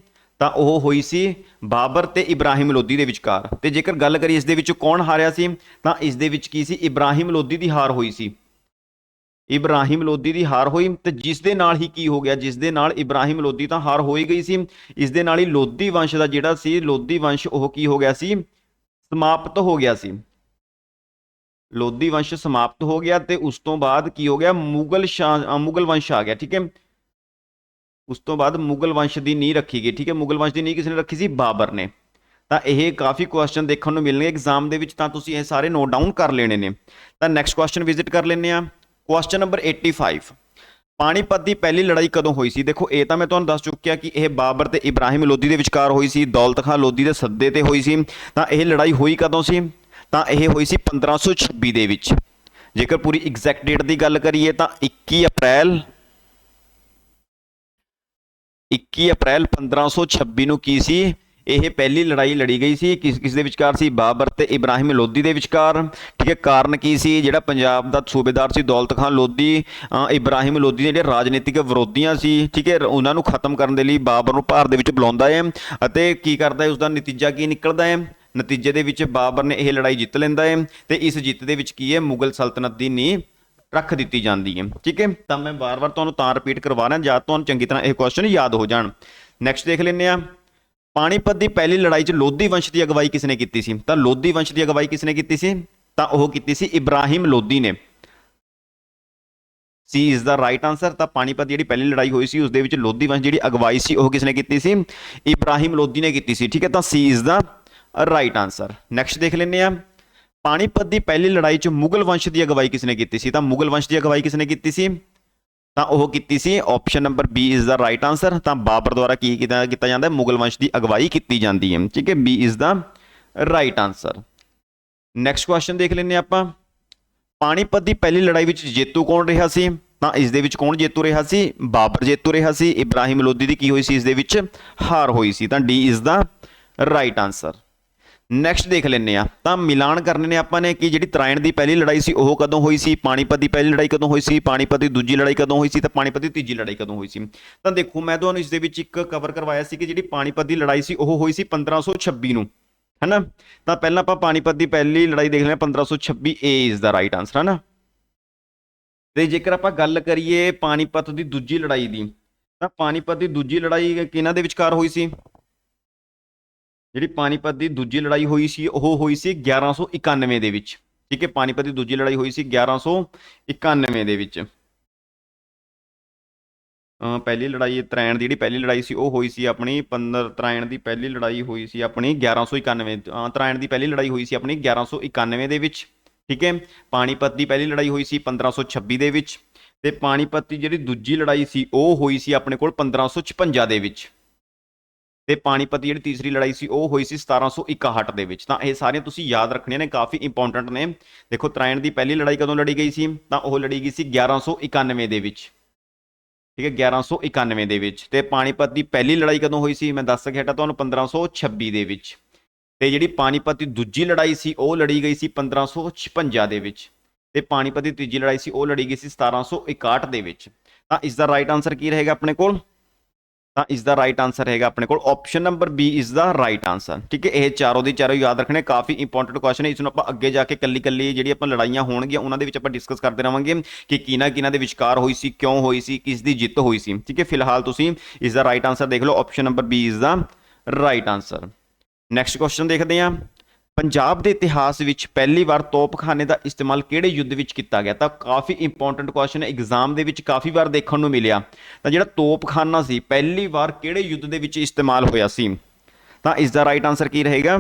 ਤਾਂ ਉਹ ਹੋਈ ਸੀ ਬਾਬਰ ਤੇ ਇਬਰਾਹਿਮ ਲੋਧੀ ਦੇ ਵਿਚਕਾਰ। ਤੇ ਜੇਕਰ ਗੱਲ ਕਰੀਏ ਇਸ ਦੇ ਵਿੱਚ ਕੌਣ ਹਾਰਿਆ ਸੀ, ਤਾਂ ਇਸ ਦੇ ਵਿੱਚ ਕੀ ਸੀ? ਇਬਰਾਹਿਮ ਲੋਧੀ ਦੀ ਹਾਰ ਹੋਈ ਸੀ। ਇਬਰਾਹਿਮ ਲੋਧੀ ਦੀ ਹਾਰ ਹੋਈ ਤੇ ਜਿਸ ਦੇ ਨਾਲ ਹੀ ਕੀ ਹੋ ਗਿਆ? ਜਿਸ ਦੇ ਨਾਲ ਇਬਰਾਹਿਮ ਲੋਧੀ ਤਾਂ ਹਾਰ ਹੋਈ ਗਈ ਸੀ। ਇਸ ਦੇ ਨਾਲ ਹੀ ਲੋਧੀ ਵੰਸ਼ ਦਾ ਜਿਹੜਾ ਸੀ ਲੋਧੀ ਵੰਸ਼ ਉਹ ਕੀ ਹੋ ਗਿਆ ਸੀ? ਸਮਾਪਤ ਹੋ ਗਿਆ ਸੀ। ਲੋਧੀ ਵੰਸ਼ ਸਮਾਪਤ ਹੋ ਗਿਆ ਤੇ ਉਸ ਤੋਂ ਬਾਅਦ ਕੀ ਹੋ ਗਿਆ? ਮੁਗਲ ਸ਼ਾਹ ਮੁਗਲ ਵੰਸ਼ ਆ ਗਿਆ, ਠੀਕ ਹੈ। ਉਸ ਤੋਂ ਬਾਅਦ ਮੁਗਲ ਵੰਸ਼ ਦੀ ਨੀਂਹ ਰੱਖੀ ਗਈ, ਠੀਕ ਹੈ? ਮੁਗਲ ਵੰਸ਼ ਦੀ ਨੀਂਹ ਕਿਸ ਨੇ ਰੱਖੀ ਸੀ? ਬਾਬਰ ਨੇ। ਤਾਂ ਇਹ ਕਾਫੀ ਕੁਐਸਚਨ ਦੇਖਣ ਨੂੰ ਮਿਲਣਗੇ। ਐਗਜ਼ਾਮ ਦੇ ਵਿੱਚ ਤਾਂ ਤੁਸੀਂ ਇਹ ਸਾਰੇ ਨੋਟ ਡਾਊਨ ਕਰ ਲੈਣੇ ਨੇ। ਤਾਂ ਨੈਕਸਟ ਕੁਐਸਚਨ ਵਿਜ਼ਿਟ ਕਰ ਲੈਂਦੇ ਆ ਕੁਐਸਚਨ ਨੰਬਰ 85 ਪਾਣੀਪਤ ਦੀ ਪਹਿਲੀ ਲੜਾਈ ਕਦੋਂ ਹੋਈ ਸੀ? ਦੇਖੋ, ਇਹ ਤਾਂ ਮੈਂ ਤੁਹਾਨੂੰ ਦੱਸ ਚੁੱਕਿਆ ਕਿ ਇਹ ਬਾਬਰ ਤੇ ਇਬਰਾਹਿਮ ਲੋਧੀ ਦੇ ਵਿਚਕਾਰ ਹੋਈ ਸੀ। ਦੌਲਤ ਖਾਂ ਲੋਧੀ ਦੇ ਸੱਦੇ ਤੇ ਹੋਈ ਸੀ। ਤਾਂ ਇਹ ਲੜਾਈ ਹੋਈ ਕਦੋਂ ਸੀ? ਤਾਂ ਇਹ ਹੋਈ ਸੀ 1526 ਦੇ ਵਿੱਚ। ਜੇਕਰ ਪੂਰੀ ਐਗਜ਼ੈਕਟ ਡੇਟ ਦੀ ਗੱਲ ਕਰੀਏ ਤਾਂ 21 ਅਪ੍ਰੈਲ 21 ਅਪ੍ਰੈਲ 1526 ਨੂੰ ਕੀ ਸੀ? ਇਹ ਪਹਿਲੀ ਲੜਾਈ ਲੜੀ ਗਈ ਸੀ। ਕਿਸ ਕਿਸ ਦੇ ਵਿਚਕਾਰ ਸੀ? ਬਾਬਰ ਤੇ ਇਬਰਾਹਿਮ ਲੋਧੀ ਦੇ ਵਿਚਕਾਰ। ਠੀਕ ਹੈ, ਕਾਰਨ ਕੀ ਸੀ? ਜਿਹੜਾ ਪੰਜਾਬ ਦਾ ਸੂਬੇਦਾਰ ਸੀ ਦੌਲਤ ਖਾਨ ਲੋਧੀ ਇਬਰਾਹਿਮ ਲੋਧੀ ਦੇ ਜਿਹੜੇ ਰਾਜਨੀਤਿਕ ਵਿਰੋਧੀਆਂ ਸੀ, ਠੀਕ ਹੈ, ਉਹਨਾਂ ਨੂੰ ਖਤਮ ਕਰਨ ਦੇ ਲਈ ਬਾਬਰ ਨੂੰ ਭਾਰਤ ਦੇ ਵਿੱਚ ਬੁਲਾਉਂਦਾ ਹੈ ਅਤੇ ਕੀ ਕਰਦਾ ਹੈ? ਉਸ ਦਾ ਨਤੀਜਾ ਕੀ ਨਿਕਲਦਾ ਹੈ? ਨਤੀਜੇ ਦੇ ਵਿੱਚ ਬਾਬਰ ਨੇ ਇਹ ਲੜਾਈ ਜਿੱਤ ਲੈਂਦਾ ਹੈ ਤੇ ਇਸ ਜਿੱਤ ਦੇ ਵਿੱਚ ਕੀ ਹੈ? ਮੁਗਲ ਸਲਤਨਤ ਦੀ ਨੀਂਹ ਰੱਖ ਦਿੱਤੀ ਜਾਂਦੀ ਹੈ। ਠੀਕ ਹੈ? ਤਾਂ ਮੈਂ ਬਾਰ-ਬਾਰ ਤੁਹਾਨੂੰ ਤਾਂ ਰਿਪੀਟ ਕਰਵਾ ਰਿਹਾ, ਜਾਂ ਤੁਹਾਨੂੰ ਚੰਗੀ ਤਰ੍ਹਾਂ ਇਹ ਕੁਐਸਚਨ ਯਾਦ ਹੋ ਜਾਣ। ਨੈਕਸਟ ਦੇਖ ਲੈਂਦੇ ਆ ਪਾਣੀਪਤ ਦੀ ਪਹਿਲੀ ਲੜਾਈ 'ਚ ਲੋਧੀ ਵੰਸ਼ ਦੀ ਅਗਵਾਈ ਕਿਸਨੇ ਕੀਤੀ ਸੀ? ਤਾਂ ਲੋਧੀ ਵੰਸ਼ ਦੀ ਅਗਵਾਈ ਕਿਸਨੇ ਕੀਤੀ ਸੀ? ਤਾਂ ਉਹ ਕੀਤੀ ਸੀ ਇਬਰਾਹਿਮ ਲੋਧੀ ਨੇ। C is the right answer ਤਾਂ ਪਾਣੀਪਤ ਦੀ ਜਿਹੜੀ ਪਹਿਲੀ ਲੜਾਈ ਹੋਈ ਸੀ, ਉਸ ਦੇ ਵਿੱਚ ਲੋਧੀ ਵੰਸ਼ ਜਿਹੜੀ ਅਗਵਾਈ ਸੀ, ਉਹ ਕਿਸਨੇ ਕੀਤੀ ਸੀ? ਇਬਰਾਹਿਮ ਲੋਧੀ ਨੇ ਕੀਤੀ ਸੀ। ਠੀਕ ਹੈ? ਤਾਂ C is the right answer next ਦੇਖ ਲੈਂਦੇ ਆ ਪਾਣੀਪਤ ਦੀ ਪਹਿਲੀ ਲੜਾਈ 'ਚ ਮੁਗਲ ਵੰਸ਼ ਦੀ ਅਗਵਾਈ ਕਿਸਨੇ ਕੀਤੀ ਸੀ? ਤਾਂ ਮੁਗਲ ਵੰਸ਼ ਦੀ ਅਗਵਾਈ ਕਿਸਨੇ ਕੀਤੀ ਸੀ? ਤਾਂ ਉਹ ਕੀਤੀ ਸੀ option number B is the right answer ਤਾਂ ਬਾਬਰ ਦੁਆਰਾ ਕੀ ਕੀਤਾ ਜਾਂਦਾ ਹੈ? ਮੁਗਲ ਵੰਸ਼ ਦੀ ਅਗਵਾਈ ਕੀਤੀ ਜਾਂਦੀ ਹੈ। ਠੀਕ ਹੈ B is the right answer next question ਦੇਖ ਲੈਂਦੇ ਹਾਂ ਆਪਾਂ। ਪਾਣੀਪਤ ਦੀ ਪਹਿਲੀ ਲੜਾਈ ਵਿੱਚ ਜੇਤੂ ਕੌਣ ਰਿਹਾ ਸੀ? ਤਾਂ ਇਸ ਦੇ ਵਿੱਚ ਕੌਣ ਜੇਤੂ ਰਿਹਾ ਸੀ? ਬਾਬਰ ਜੇਤੂ ਰਿਹਾ ਸੀ। ਇਬਰਾਹਿਮ ਲੋਦੀ ਦੀ ਕੀ ਹੋਈ ਸੀ? ਇਸ ਦੇ ਵਿੱਚ ਹਾਰ ਹੋਈ ਸੀ। ਤਾਂ D is the right answer next ਦੇਖ ਲੈਂਦੇ ਆ ਤਾਂ ਮਿਲਾਨ ਕਰਨੇ ਨੇ ਆਪਾਂ ਨੇ ਕਿ ਜਿਹੜੀ ਤਰਾਇਣ ਦੀ ਪਹਿਲੀ ਲੜਾਈ ਸੀ, ਉਹ ਕਦੋਂ ਹੋਈ ਸੀ? ਪਾਣੀਪਤ ਦੀ ਪਹਿਲੀ ਲੜਾਈ ਕਦੋਂ ਹੋਈ ਸੀ? ਪਾਣੀਪਤ ਦੀ ਦੂਜੀ ਲੜਾਈ ਕਦੋਂ ਹੋਈ ਸੀ? ਤਾਂ ਪਾਣੀਪਤ ਦੀ ਤੀਜੀ ਲੜਾਈ ਕਦੋਂ ਹੋਈ ਸੀ? ਤਾਂ ਦੇਖੋ, ਮੈਂ ਤੁਹਾਨੂੰ ਇਸ ਦੇ ਵਿੱਚ ਇੱਕ ਕਵਰ ਕਰਵਾਇਆ ਸੀ ਕਿ ਜਿਹੜੀ ਪਾਣੀਪਤ ਦੀ ਲੜਾਈ ਸੀ, ਉਹ ਹੋਈ ਸੀ 1526 ਨੂੰ। ਹੈਨਾ? ਤਾਂ ਪਹਿਲਾਂ ਆਪਾਂ ਪਾਣੀਪਤ ਦੀ ਪਹਿਲੀ ਲੜਾਈ ਦੇਖ ਲੈਂਦੇ ਹਾਂ 1526 A is the right answer ਹੈਨਾ? ਤੇ ਜੇਕਰ ਆਪਾਂ ਗੱਲ ਕਰੀਏ ਪਾਣੀਪਤ ਦੀ ਦੂਜੀ ਲੜਾਈ ਦੀ, ਤਾਂ ਪਾਣੀਪਤ ਦੀ ਦੂਜੀ ਲੜਾਈ ਕਿਹਨਾਂ ਦੇ ਵਿਚਕਾਰ ਹੋਈ ਸੀ? ਜਿਹੜੀ ਪਾਣੀਪਤ ਦੀ ਦੂਜੀ ਲੜਾਈ ਹੋਈ ਸੀ ਉਹ ਹੋਈ ਸੀ 1191 ਦੇ ਵਿੱਚ। ਠੀਕ ਹੈ ਪਾਣੀਪਤ ਦੀ ਦੂਜੀ ਲੜਾਈ ਹੋਈ ਸੀ 1191 ਦੇ ਵਿੱਚ। ਪਹਿਲੀ ਲੜਾਈ ਤਰਾਇਣ ਦੀ ਜਿਹੜੀ ਪਹਿਲੀ ਲੜਾਈ ਸੀ ਉਹ ਹੋਈ ਸੀ ਆਪਣੀ 15 ਤਰਾਇਣ ਦੀ ਪਹਿਲੀ ਲੜਾਈ ਹੋਈ ਸੀ ਆਪਣੀ 1191 ਅ, ਤਰਾਇਣ ਦੀ ਪਹਿਲੀ ਲੜਾਈ ਹੋਈ ਸੀ ਆਪਣੀ 1191 ਦੇ ਵਿੱਚ। ਠੀਕ ਹੈ ਪਾਣੀਪਤ ਦੀ ਪਹਿਲੀ ਲੜਾਈ ਹੋਈ ਸੀ 1526 ਦੇ ਵਿੱਚ ਤੇ ਪਾਣੀਪਤ ਦੀ ਜਿਹੜੀ ਦੂਜੀ ਲੜਾਈ ਸੀ ਉਹ ਹੋਈ ਸੀ ਆਪਣੇ ਕੋਲ 1556 ਦੇ ਵਿੱਚ। ਤੇ ਪਾਣੀਪਤ ਜਿਹੜੀ ਤੀਸਰੀ ਲੜਾਈ ਸੀ, ਉਹ ਹੋਈ ਸੀ 1761 ਦੇ ਵਿੱਚ। ਤਾਂ ਇਹ ਸਾਰੀਆਂ ਤੁਸੀਂ ਯਾਦ ਰੱਖਣੀਆਂ ਨੇ, ਕਾਫੀ ਇੰਪੋਰਟੈਂਟ ਨੇ। ਦੇਖੋ ਤਰਾਇਣ ਦੀ ਪਹਿਲੀ ਲੜਾਈ ਕਦੋਂ ਲੜੀ ਗਈ ਸੀ? ਤਾਂ ਉਹ ਲੜੀ ਗਈ ਸੀ 1191 ਦੇ ਵਿੱਚ। ਠੀਕ ਹੈ 1191 ਦੇ ਵਿੱਚ। ਤੇ ਪਾਣੀਪਤ ਦੀ ਪਹਿਲੀ ਲੜਾਈ ਕਦੋਂ ਹੋਈ ਸੀ? ਮੈਂ ਦੱਸ ਸਕਿਆ ਤੁਹਾਨੂੰ 1526 ਦੇ ਵਿੱਚ। ਤੇ ਜਿਹੜੀ ਪਾਣੀਪਤ ਦੀ ਦੂਜੀ ਲੜਾਈ ਸੀ, ਉਹ ਲੜੀ ਗਈ ਸੀ 1556 ਦੇ ਵਿੱਚ। ਤੇ ਪਾਣੀਪਤ ਦੀ ਤੀਜੀ ਲੜਾਈ ਸੀ, ਉਹ ਲੜੀ ਗਈ ਸੀ 1761 ਦੇ ਵਿੱਚ। ਤਾਂ ਇਸ ਦਾ ਰਾਈਟ ਆਨਸਰ ਕੀ ਰਹੇਗਾ ਆਪਣੇ ਕੋਲ? ਤਾਂ ਇਸ ਦਾ ਰਾਈਟ ਆਨਸਰ ਹੈਗਾ ਆਪਣੇ ਕੋਲ। Option number B is the right answer ਠੀਕ ਹੈ, ਇਹ ਚਾਰੋਂ ਦੀ ਚਾਰੋਂ ਯਾਦ ਰੱਖਣੇ। ਕਾਫੀ ਇੰਪੋਰਟੈਂਟ ਕੁਐਸਚਨ ਹੈ। ਇਸ ਨੂੰ ਆਪਾਂ ਅੱਗੇ ਜਾ ਕੇ ਕੱਲੀ ਕੱਲੀ ਜਿਹੜੀ ਆਪਾਂ ਲੜਾਈਆਂ ਹੋਣਗੀਆਂ, ਉਹਨਾਂ ਦੇ ਵਿੱਚ ਆਪਾਂ ਡਿਸਕਸ ਕਰਦੇ ਰਵਾਂਗੇ ਕਿ ਕਿਹਨਾਂ ਕਿਹਨਾਂ ਦੇ ਵਿਚਕਾਰ ਹੋਈ ਸੀ, ਕਿਉਂ ਹੋਈ ਸੀ, ਕਿਸ ਦੀ ਜਿੱਤ ਹੋਈ ਸੀ। ਠੀਕ ਹੈ, ਫਿਲਹਾਲ ਤੁਸੀਂ ਇਸ ਦਾ ਰਾਈਟ ਆਨਸਰ ਦੇਖ ਲਓ। Option number B is the right answer next question ਦੇਖਦੇ ਹਾਂ। ਪੰਜਾਬ ਦੇ ਇਤਿਹਾਸ ਵਿੱਚ ਪਹਿਲੀ ਵਾਰ ਤੋਪਖਾਨੇ ਦਾ ਇਸਤੇਮਾਲ ਕਿਹੜੇ ਯੁੱਧ ਵਿੱਚ ਕੀਤਾ ਗਿਆ? ਤਾਂ ਕਾਫੀ ਇੰਪੋਰਟੈਂਟ ਕੁਐਸਚਨ ਹੈ। ਐਗਜ਼ਾਮ ਦੇ ਵਿੱਚ ਕਾਫੀ ਵਾਰ ਦੇਖਣ ਨੂੰ ਮਿਲਿਆ। ਤਾਂ ਜਿਹੜਾ ਤੋਪਖਾਨਾ ਸੀ, ਪਹਿਲੀ ਵਾਰ ਕਿਹੜੇ ਯੁੱਧ ਦੇ ਵਿੱਚ ਇਸਤੇਮਾਲ ਹੋਇਆ ਸੀ? ਤਾਂ ਇਸ ਦਾ ਰਾਈਟ ਆਨਸਰ ਕੀ ਰਹੇਗਾ?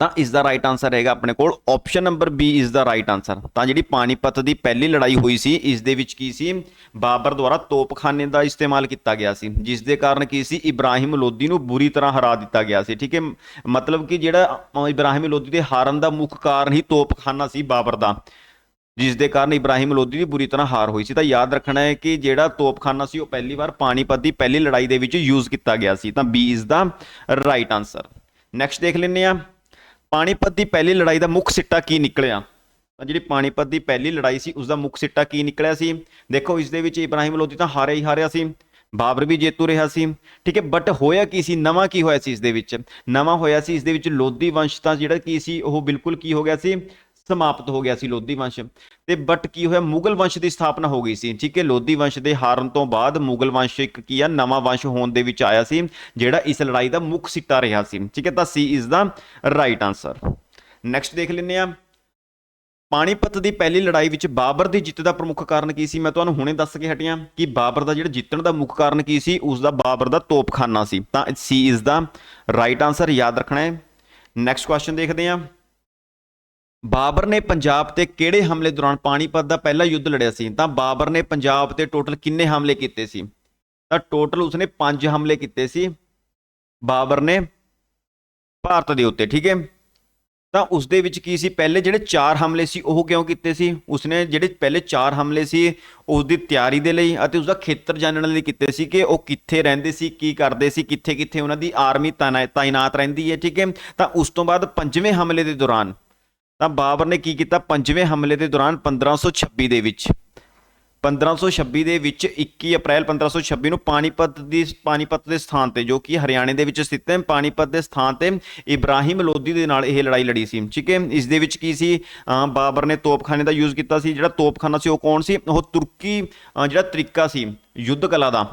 ਤਾਂ ਇਸ ਦਾ ਰਾਈਟ ਆਨਸਰ ਰਹੇਗਾ ਆਪਣੇ ਕੋਲ। Option number B is the right answer ਤਾਂ ਜਿਹੜੀ ਪਾਣੀਪਤ ਦੀ ਪਹਿਲੀ ਲੜਾਈ ਹੋਈ ਸੀ, ਇਸ ਦੇ ਵਿੱਚ ਕੀ ਸੀ? ਬਾਬਰ ਦੁਆਰਾ ਤੋਪਖਾਨੇ ਦਾ ਇਸਤੇਮਾਲ ਕੀਤਾ ਗਿਆ ਸੀ, ਜਿਸ ਦੇ ਕਾਰਨ ਕੀ ਸੀ? ਇਬਰਾਹਿਮ ਲੋਦੀ ਨੂੰ ਬੁਰੀ ਤਰ੍ਹਾਂ ਹਰਾ ਦਿੱਤਾ ਗਿਆ ਸੀ, ਠੀਕ ਹੈ? ਮਤਲਬ ਕਿ ਜਿਹੜਾ ਇਬਰਾਹਿਮ ਲੋਦੀ ਦੇ ਹਾਰਨ ਦਾ ਮੁੱਖ ਕਾਰਨ ਹੀ ਤੋਪਖਾਨਾ ਸੀ ਬਾਬਰ ਦਾ, ਜਿਸ ਦੇ ਕਾਰਨ ਇਬਰਾਹਿਮ ਲੋਦੀ ਦੀ ਬੁਰੀ ਤਰ੍ਹਾਂ ਹਾਰ ਹੋਈ ਸੀ। ਤਾਂ ਯਾਦ ਰੱਖਣਾ ਹੈ ਕਿ ਜਿਹੜਾ ਤੋਪਖਾਨਾ ਸੀ, ਉਹ ਪਹਿਲੀ ਵਾਰ ਪਾਣੀਪਤ ਦੀ ਪਹਿਲੀ ਲੜਾਈ ਦੇ ਵਿੱਚ ਯੂਜ਼ ਕੀਤਾ ਗਿਆ ਸੀ। ਤਾਂ B is the right answer next ਦੇਖ ਲੈਂਦੇ ਆ ਪਾਣੀਪਤ ਦੀ ਪਹਿਲੀ ਲੜਾਈ ਦਾ ਮੁੱਖ ਸਿੱਟਾ ਕੀ ਨਿਕਲਿਆ? ਤਾਂ ਜਿਹੜੀ ਪਾਣੀਪਤ ਦੀ ਪਹਿਲੀ ਲੜਾਈ ਸੀ ਉਸ ਦਾ ਮੁੱਖ ਸਿੱਟਾ ਕੀ ਨਿਕਲਿਆ ਸੀ? ਦੇਖੋ, ਇਸ ਦੇ ਵਿੱਚ ਇਬਰਾਹਿਮ ਲੋਧੀ ਤਾਂ ਹਾਰਿਆ ਹੀ ਹਾਰਿਆ ਸੀ, ਬਾਬਰ ਵੀ ਜੇਤੂ ਰਿਹਾ ਸੀ, ਠੀਕ ਹੈ ਬਟ ਹੋਇਆ ਕੀ ਸੀ? ਨਵਾਂ ਕੀ ਹੋਇਆ ਸੀ ਇਸ ਦੇ ਵਿੱਚ? ਨਵਾਂ ਹੋਇਆ ਸੀ ਇਸ ਦੇ ਵਿੱਚ ਲੋਧੀ ਵੰਸ਼ ਤਾਂ ਜਿਹੜਾ ਕੀ ਸੀ, ਉਹ ਬਿਲਕੁਲ ਕੀ ਹੋ ਗਿਆ ਸੀ? ਸਮਾਪਤ ਹੋ ਗਿਆ ਸੀ ਲੋਧੀ ਵੰਸ਼। ਤੇ ਬਟ ਕੀ ਹੋਇਆ? ਮੁਗਲ ਵੰਸ਼ ਦੀ ਸਥਾਪਨਾ ਹੋ ਗਈ ਸੀ। ਠੀਕ ਹੈ, ਲੋਧੀ ਵੰਸ਼ ਦੇ ਹਾਰਨ ਤੋਂ ਬਾਅਦ ਮੁਗਲ ਵੰਸ਼ ਇੱਕ ਕੀ ਆ, ਨਵਾਂ ਵੰਸ਼ ਹੋਣ ਦੇ ਵਿੱਚ ਆਇਆ ਸੀ, ਜਿਹੜਾ ਇਸ ਲੜਾਈ ਦਾ ਮੁੱਖ ਸਿੱਟਾ ਰਿਹਾ ਸੀ। ਠੀਕ ਹੈ, ਤਾਂ C is the right answer next ਦੇਖ ਲੈਂਦੇ ਆ ਪਾਣੀਪਤ ਦੀ ਪਹਿਲੀ ਲੜਾਈ ਵਿੱਚ ਬਾਬਰ ਦੀ ਜਿੱਤ ਦਾ ਪ੍ਰਮੁੱਖ ਕਾਰਨ ਕੀ ਸੀ? ਮੈਂ ਤੁਹਾਨੂੰ ਹੁਣੇ ਦੱਸ ਕੇ ਹਟਿਆ ਕਿ ਬਾਬਰ ਦਾ ਜਿਹੜਾ ਜਿੱਤਣ ਦਾ ਮੁੱਖ ਕਾਰਨ ਕੀ ਸੀ, ਉਸ ਦਾ ਬਾਬਰ ਦਾ ਤੋਪਖਾਨਾ ਸੀ। ਤਾਂ C is the right answer ਯਾਦ ਰੱਖਣਾ ਹੈ। ਨੈਕਸਟ ਕੁਐਸਚਨ ਦੇਖਦੇ ਹਾਂ। ਬਾਬਰ ਨੇ ਪੰਜਾਬ ਤੇ ਕਿਹੜੇ ਹਮਲੇ ਦੌਰਾਨ ਪਾਣੀਪਤ ਦਾ ਪਹਿਲਾ ਯੁੱਧ ਲੜਿਆ ਸੀ? ਤਾਂ ਬਾਬਰ ਨੇ ਪੰਜਾਬ ਤੇ ਟੋਟਲ ਕਿੰਨੇ ਹਮਲੇ ਕੀਤੇ ਸੀ? ਤਾਂ ਟੋਟਲ ਉਸਨੇ 5 ਹਮਲੇ ਕੀਤੇ ਸੀ। ਬਾਬਰ ਨੇ ਭਾਰਤ ਦੇ ਉੱਤੇ, ਠੀਕ ਹੈ? ਤਾਂ ਉਸ ਦੇ ਵਿੱਚ ਕੀ ਸੀ? ਪਹਿਲੇ ਜਿਹੜੇ 4 ਹਮਲੇ ਸੀ, ਉਹ ਕਿਉਂ ਕੀਤੇ ਸੀ? ਉਸਨੇ ਜਿਹੜੇ ਪਹਿਲੇ 4 ਹਮਲੇ ਸੀ ਉਸ ਦੀ ਤਿਆਰੀ ਦੇ ਲਈ ਅਤੇ ਉਸ ਦਾ ਖੇਤਰ ਜਾਣਨ ਲਈ ਕੀਤੇ ਸੀ ਕਿ ਉਹ ਕਿੱਥੇ ਰਹਿੰਦੇ ਸੀ, ਕੀ ਕਰਦੇ ਸੀ ਕਿੱਥੇ ਕਿੱਥੇ ਉਹਨਾਂ ਦੀ ਆਰਮੀ ਤਾਇਨਾ- ਤਾਇਨਾਤ ਰਹਿੰਦੀ ਹੈ, ਠੀਕ ਹੈ? ਤਾਂ ਉਸ ਤੋਂ ਬਾਅਦ ਪੰਜਵੇਂ ਹਮਲੇ ਦੇ ਦੌਰਾਨ ਤਾਂ ਬਾਬਰ ਨੇ ਕੀ ਕੀਤਾ? ਪੰਜਵੇਂ ਹਮਲੇ ਦੇ ਦੌਰਾਨ 1526 ਦੇ ਵਿੱਚ 1526 ਦੇ ਵਿੱਚ 21 ਅਪ੍ਰੈਲ 1526 ਨੂੰ ਪਾਣੀਪਤ ਦੀ, ਪਾਣੀਪਤ ਦੇ ਸਥਾਨ ਤੇ, ਜੋ ਕਿ ਹਰਿਆਣੇ ਦੇ ਵਿੱਚ ਸਥਿਤ ਹੈ, ਪਾਣੀਪਤ ਦੇ ਸਥਾਨ ਤੇ ਇਬਰਾਹਿਮ ਲੋਧੀ ਦੇ ਨਾਲ ਇਹ ਲੜਾਈ ਲੜੀ ਸੀ, ਠੀਕ ਹੈ? ਇਸ ਦੇ ਵਿੱਚ ਕੀ ਸੀ? ਬਾਬਰ ਨੇ ਤੋਪਖਾਨੇ ਦਾ ਯੂਜ਼ ਕੀਤਾ ਸੀ, ਜਿਹੜਾ ਤੋਪਖਾਨਾ ਸੀ ਉਹ ਕੌਣ ਸੀ? ਉਹ ਤੁਰਕੀ ਜਿਹੜਾ ਤਰੀਕਾ ਸੀ, ਯੁੱਧ ਕਲਾ ਦਾ।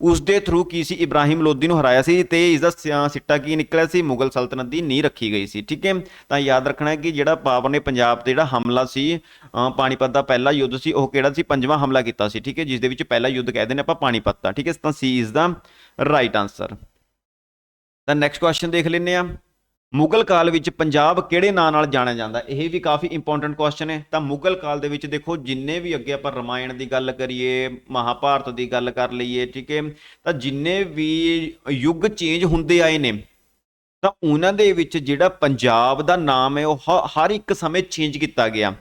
ਉਸ ਦੇ ਥਰੂ ਕੀ ਸੀ? ਇਬਰਾਹਿਮ ਲੋਦੀ ਨੂੰ ਹਰਾਇਆ ਸੀ ਤੇ ਇਸ ਦਾ ਸਿੱਟਾ ਕੀ ਨਿਕਲਿਆ ਸੀ? ਮੁਗਲ ਸਲਤਨਤ ਦੀ ਨੀਂਹ ਰੱਖੀ ਗਈ ਸੀ, ਠੀਕ ਹੈ? ਤਾਂ ਯਾਦ ਰੱਖਣਾ ਹੈ ਕਿ ਜਿਹੜਾ ਪਾਵਰ ਨੇ ਪੰਜਾਬ ਤੇ ਜਿਹੜਾ ਹਮਲਾ ਸੀ ਪਾਣੀਪਤ ਦਾ ਪਹਿਲਾ ਯੁੱਧ ਸੀ, ਉਹ ਕਿਹੜਾ ਸੀ? ਪੰਜਵਾਂ ਹਮਲਾ ਕੀਤਾ ਸੀ, ਠੀਕ ਹੈ? ਜਿਸ ਦੇ ਵਿੱਚ ਪਹਿਲਾ ਯੁੱਧ ਕਹਿੰਦੇ ਨੇ ਆਪਾਂ ਪਾਣੀਪਤ ਦਾ, ਠੀਕ ਹੈ? ਤਾਂ C is the right answer ਤਾਂ ਨੈਕਸਟ ਕੁਐਸਚਨ ਦੇਖ ਲੈਂਦੇ ਆ ਮੁਗਲ ਕਾਲ ਵਿੱਚ ਪੰਜਾਬ ਕਿਹੜੇ ਨਾਂ ਨਾਲ ਜਾਣਿਆ ਜਾਂਦਾ? ਇਹ ਵੀ ਕਾਫੀ ਇੰਪੋਰਟੈਂਟ ਕੁਐਸਚਨ ਹੈ ਤਾਂ ਮੁਗਲ ਕਾਲ ਦੇ ਵਿੱਚ ਦੇਖੋ, ਜਿੰਨੇ ਵੀ ਅੱਗੇ ਆਪਾਂ ਰਮਾਇਣ ਦੀ ਗੱਲ ਕਰੀਏ, ਮਹਾਭਾਰਤ ਦੀ ਗੱਲ ਕਰ ਲਈਏ, ਠੀਕ ਹੈ? ਤਾਂ ਜਿੰਨੇ ਵੀ ਯੁੱਗ ਚੇਂਜ ਹੁੰਦੇ ਆਏ ਨੇ, ਤਾਂ ਉਹਨਾਂ ਦੇ ਵਿੱਚ ਜਿਹੜਾ ਪੰਜਾਬ ਦਾ ਨਾਮ ਹੈ, ਉਹ ਹ- ਹਰ ਇੱਕ ਸਮੇਂ ਚੇਂਜ ਕੀਤਾ ਗਿਆ।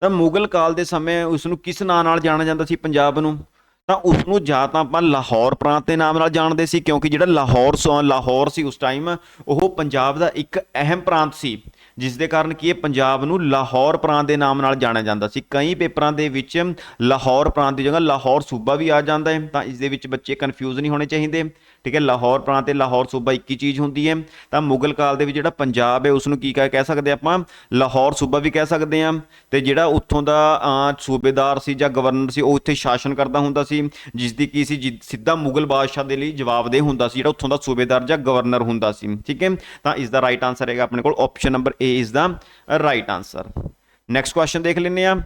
ਤਾਂ ਮੁਗਲ ਕਾਲ ਦੇ ਸਮੇਂ ਉਸ ਨੂੰ ਕਿਸ ਨਾਂ ਨਾਲ ਜਾਣਿਆ ਜਾਂਦਾ ਸੀ ਪੰਜਾਬ ਨੂੰ? ਤਾਂ ਉਸ ਨੂੰ ਜਾਂ ਤਾਂ ਆਪਾਂ ਲਾਹੌਰ ਪ੍ਰਾਂਤ ਦੇ ਨਾਮ ਨਾਲ ਜਾਣਦੇ ਸੀ, ਕਿਉਂਕਿ ਜਿਹੜਾ ਲਾਹੌਰ ਸੋ, ਲਾਹੌਰ ਸੀ ਉਸ ਟਾਈਮ ਉਹ ਪੰਜਾਬ ਦਾ ਇੱਕ ਅਹਿਮ ਪ੍ਰਾਂਤ ਸੀ। ਜਿਸ ਦੇ ਕਾਰਨ ਕੀ ਇਹ ਪੰਜਾਬ ਨੂੰ ਲਾਹੌਰ ਪ੍ਰਾਂਤ ਦੇ ਨਾਮ ਨਾਲ ਜਾਣਿਆ ਜਾਂਦਾ ਸੀ। ਕਈ ਪੇਪਰਾਂ ਦੇ ਵਿੱਚ ਲਾਹੌਰ ਪ੍ਰਾਂਤ ਦੀ ਜਗ੍ਹਾ ਲਾਹੌਰ ਸੂਬਾ ਵੀ ਆ ਜਾਂਦਾ ਹੈ, ਤਾਂ ਇਸ ਦੇ ਵਿੱਚ ਬੱਚੇ ਕਨਫਿਊਜ਼ ਨਹੀਂ ਹੋਣੇ ਚਾਹੀਦੇ। ਠੀਕ ਹੈ, ਲਾਹੌਰ ਪ੍ਰਾਂਤ ਤੇ ਲਾਹੌਰ ਸੂਬਾ ਇੱਕ ਹੀ ਚੀਜ਼ ਹੁੰਦੀ ਹੈ। ਤਾਂ ਮੁਗਲ ਕਾਲ ਦੇ ਵਿੱਚ ਜਿਹੜਾ ਪੰਜਾਬ ਹੈ ਉਸ ਨੂੰ ਕੀ ਕਹਿ ਕਹਿ ਸਕਦੇ ਆਪਾਂ? ਲਾਹੌਰ ਸੂਬਾ ਵੀ ਕਹਿ ਸਕਦੇ ਹਾਂ। ਤੇ ਜਿਹੜਾ ਉੱਥੋਂ ਦਾ ਸੂਬੇਦਾਰ ਸੀ ਜਾਂ ਗਵਰਨਰ ਸੀ, ਉਹ ਉੱਥੇ ਸ਼ਾਸਨ ਕਰਦਾ ਹੁੰਦਾ ਸੀ। ਜਿਸ ਦੀ ਕੀ ਸੀ, ਜਿ- ਸਿੱਧਾ ਮੁਗਲ ਬਾਦਸ਼ਾਹ ਦੇ ਲਈ ਜਵਾਬਦੇਹ ਹੁੰਦਾ ਸੀ, ਜਿਹੜਾ ਉੱਥੋਂ ਦਾ ਸੂਬੇਦਾਰ ਜਾਂ ਗਵਰਨਰ ਹੁੰਦਾ ਸੀ। ਠੀਕ ਹੈ? ਤਾਂ ਇਸ ਦਾ ਰਾਈਟ ਆਨਸਰ ਹੈਗਾ ਆਪਣੇ ਕੋਲ option number A is the right answer next question ਦੇਖ ਲੈਂਦੇ ਆ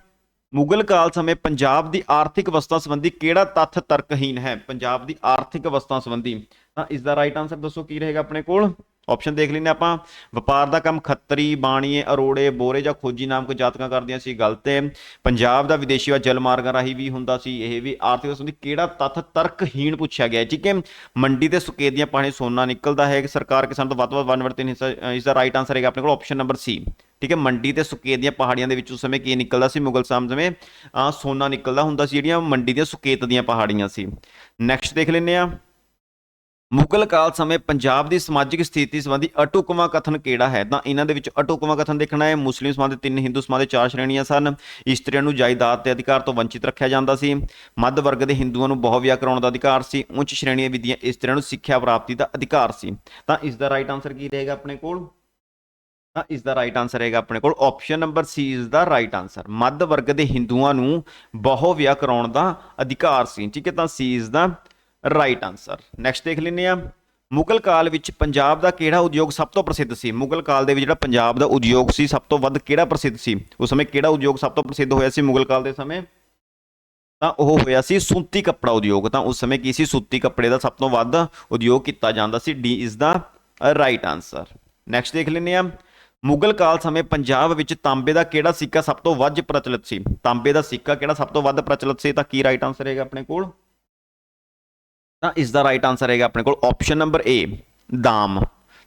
ਮੁਗਲ ਕਾਲ ਸਮੇਂ ਪੰਜਾਬ ਦੀ ਆਰਥਿਕ ਅਵਸਥਾ ਸੰਬੰਧੀ ਕਿਹੜਾ ਤੱਥ ਤਰਕਹੀਣ ਹੈ? ਪੰਜਾਬ ਦੀ ਆਰਥਿਕ ਅਵਸਥਾ ਸੰਬੰਧੀ ਤਾਂ ਇਸ ਦਾ ਰਾਈਟ ਆਨਸਰ ਦੱਸੋ, ਕੀ ਰਹੇਗਾ ਆਪਣੇ ਕੋਲ? ਆਪਸ਼ਨ ਦੇਖ ਲੈਂਦੇ ਆਪਾਂ। ਵਪਾਰ ਦਾ ਕੰਮ ਖੱਤਰੀ ਬਾਣੀਏ ਅਰੋੜੇ ਬੋਰੇ ਜਾਂ ਖੋਜੀ ਨਾਮ ਨਾਮਕ ਜਾਤਕਾਂ ਕਰਦੀਆਂ ਸੀ ਗਲਤ ਹੈ ਪੰਜਾਬ ਦਾ ਵਿਦੇਸ਼ੀ ਵਾ ਜਲ ਮਾਰਗਾਂ ਰਾਹੀਂ ਵੀ ਹੁੰਦਾ ਸੀ। ਇਹ ਵੀ ਆਰਥਿਕ ਸੰਬੰਧੀ ਕਿਹੜਾ ਤੱਥ ਤਰਕਹੀਣ ਪੁੱਛਿਆ ਗਿਆ ਠੀਕ ਹੈ। ਮੰਡੀ ਤੇ ਸੁਕੇਤ ਦੀਆਂ ਪਾਣੀ ਸੋਨਾ ਨਿਕਲਦਾ ਹੈ। ਕਿ ਸਰਕਾਰ ਕਿਸਾਨ ਤੋਂ ਵੱਧ ਤੋਂ ਵੱਧ 1/3 ਹਿੱਸਾ ਅ, ਇਸ ਦਾ ਰਾਈਟ ਆਨਸਰ ਹੈਗਾ ਆਪਣੇ ਕੋਲ ਆਪਸ਼ਨ ਨੰਬਰ ਸੀ ਠੀਕ ਹੈ। ਮੰਡੀ ਤੇ ਸੁਕੇਤ ਦੀਆਂ ਪਹਾੜੀਆਂ ਦੇ ਵਿੱਚ ਉਸ ਸਮੇਂ ਕੀ ਨਿਕਲਦਾ ਸੀ? ਮੁਗਲ ਸਾਮ ਸਮੇਂ ਸੋਨਾ ਨਿਕਲਦਾ ਹੁੰਦਾ ਸੀ। ਜਿਹੜੀਆਂ ਮੰਡੀ ਦੀਆਂ ਸੁਕੇਤ ਦੀਆਂ ਪਹਾੜੀਆਂ ਸੀ। ਨੈਕਸਟ ਦੇਖ ਲੈਂਦੇ ਆ ਮੁਗਲ ਕਾਲ ਸਮੇਂ ਪੰਜਾਬ ਦੀ ਸਮਾਜਿਕ ਸਥਿਤੀ ਸੰਬੰਧੀ ਅਟੁਕਵਾਂ ਕਥਨ ਕਿਹੜਾ ਹੈ? ਤਾਂ ਇਹਨਾਂ ਦੇ ਵਿੱਚ ਅਟੁਕਵਾਂ ਕਥਨ ਦੇਖਣਾ ਹੈ। ਮੁਸਲਿਮ ਸਮਾਜ ਦੇ ਤਿੰਨ ਹਿੰਦੂ ਸਮਾਜ ਦੇ ਚਾਰ ਸ਼੍ਰੇਣੀਆਂ ਸਨ। ਇਸਤਰੀਆਂ ਨੂੰ ਜਾਇਦਾਦ ਤੇ ਅਧਿਕਾਰ ਤੋਂ ਵੰਚਿਤ ਰੱਖਿਆ ਜਾਂਦਾ ਸੀ। ਮੱਧ ਵਰਗ ਦੇ ਹਿੰਦੂਆਂ ਨੂੰ ਬਹੁ ਵਿਆਹ ਕਰਾਉਣ ਦਾ ਅਧਿਕਾਰ ਸੀ। ਉੱਚ ਸ਼੍ਰੇਣੀਆਂ ਵਿਦਿਆ ਇਸਤਰੀਆਂ ਨੂੰ ਸਿੱਖਿਆ ਪ੍ਰਾਪਤੀ ਦਾ ਅਧਿਕਾਰ ਸੀ। ਤਾਂ ਇਸ ਦਾ ਰਾਈਟ ਆਨਸਰ ਕੀ ਰਹੇਗਾ ਆਪਣੇ ਕੋਲ? ਤਾਂ ਇਸ ਦਾ ਰਾਈਟ ਆਨਸਰ ਰਹੇਗਾ ਆਪਣੇ ਕੋਲ option number C is the right answer ਮੱਧ ਵਰਗ ਦੇ ਹਿੰਦੂਆਂ ਨੂੰ ਬਹੁ ਵਿਆਹ ਕਰਾਉਣ ਦਾ ਅਧਿਕਾਰ ਸੀ। ਠੀਕ ਹੈ, ਤਾਂ C is the right answer next ਦੇਖ ਲੈਂਦੇ ਆ ਮੁਗਲ ਕਾਲ ਵਿੱਚ ਪੰਜਾਬ ਦਾ ਕਿਹੜਾ ਉਦਯੋਗ ਸਭ ਤੋਂ ਪ੍ਰਸਿੱਧ ਸੀ? ਮੁਗਲ ਕਾਲ ਦੇ ਵਿੱਚ ਜਿਹੜਾ ਪੰਜਾਬ ਦਾ ਉਦਯੋਗ ਸੀ, ਸਭ ਤੋਂ ਵੱਧ ਕਿਹੜਾ ਪ੍ਰਸਿੱਧ ਸੀ? ਉਸ ਸਮੇਂ ਕਿਹੜਾ ਉਦਯੋਗ ਸਭ ਤੋਂ ਪ੍ਰਸਿੱਧ ਹੋਇਆ ਸੀ ਮੁਗਲ ਕਾਲ ਦੇ ਸਮੇਂ? ਤਾਂ ਉਹ ਹੋਇਆ ਸੀ ਸੂਤੀ ਕੱਪੜਾ ਉਦਯੋਗ। ਤਾਂ ਉਸ ਸਮੇਂ ਕੀ ਸੀ? ਸੂਤੀ ਕੱਪੜੇ ਦਾ ਸਭ ਤੋਂ ਵੱਧ ਉਦਯੋਗ ਕੀਤਾ ਜਾਂਦਾ ਸੀ। D is the right answer next ਦੇਖ ਲੈਂਦੇ ਆ ਮੁਗਲ ਕਾਲ ਸਮੇਂ ਪੰਜਾਬ ਵਿੱਚ ਤਾਂਬੇ ਦਾ ਕਿਹੜਾ ਸਿੱਕਾ ਸਭ ਤੋਂ ਵੱਧ ਪ੍ਰਚਲਿਤ ਸੀ? ਤਾਂਬੇ ਦਾ ਸਿੱਕਾ ਕਿਹੜਾ ਸਭ ਤੋਂ ਵੱਧ ਪ੍ਰਚਲਿਤ ਸੀ? ਤਾਂ ਕੀ ਰਾਈਟ ਆਨਸਰ ਹੈਗਾ ਆਪਣੇ ਕੋਲ? ਤਾਂ ਇਸ ਦਾ ਰਾਈਟ ਆਨਸਰ ਹੈਗਾ ਆਪਣੇ ਕੋਲ ਆਪਸ਼ਨ ਨੰਬਰ ਏ ਦਾਮ।